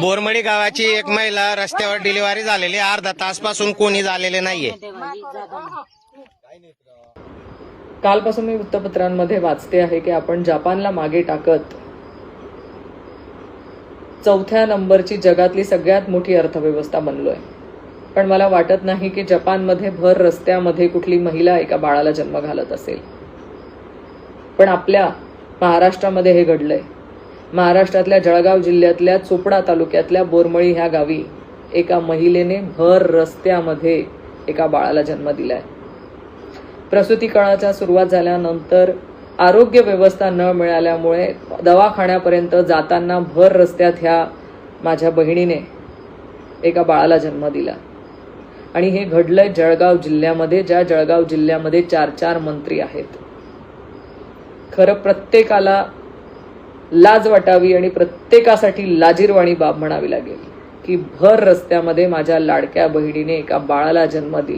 बोरमडी गावाची एक महिला रस्त्यावर डिलिव्हरी झालेली अर्धा तासपासून कोणी झालेले नाहीये. कालपासून मी वृत्तपत्रांमध्ये वाचते आहे की आपण जपानला मागे टाकत चौथ्या नंबरची जगातली सगळ्यात मोठी अर्थव्यवस्था बनलोय. पण मला वाटत नाही की जपानमध्ये भर रस्त्यामध्ये कुठली महिला एका बाळाला जन्म घालत असेल. पण आपल्या महाराष्ट्रामध्ये हे घडलंय. महाराष्ट्रातल्या जळगाव जिल्ह्यातल्या चोपडा तालुक्यातल्या बोरमळी ह्या गावी एका महिलेने भर रस्त्यामध्ये एका बाळाला जन्म दिलाय. प्रसूती काळाच्या सुरुवात झाल्यानंतर आरोग्य व्यवस्था न मिळाल्यामुळे दवाखान्यापर्यंत जाताना भर रस्त्यात ह्या माझ्या बहिणीने एका बाळाला जन्म दिला. आणि हे घडलंय जळगाव जिल्ह्यामध्ये ज्या जळगाव जिल्ह्यामध्ये चार चार मंत्री आहेत. खरं प्रत्येकाला लाज वाटावी आणि प्रत्येकासाठी लाजीरवाणी बाब म्हणावी लागेल की भर रस्त्यामध्ये माझ्या लाडक्या बहिणीने एका बाळाला जन्म दिला.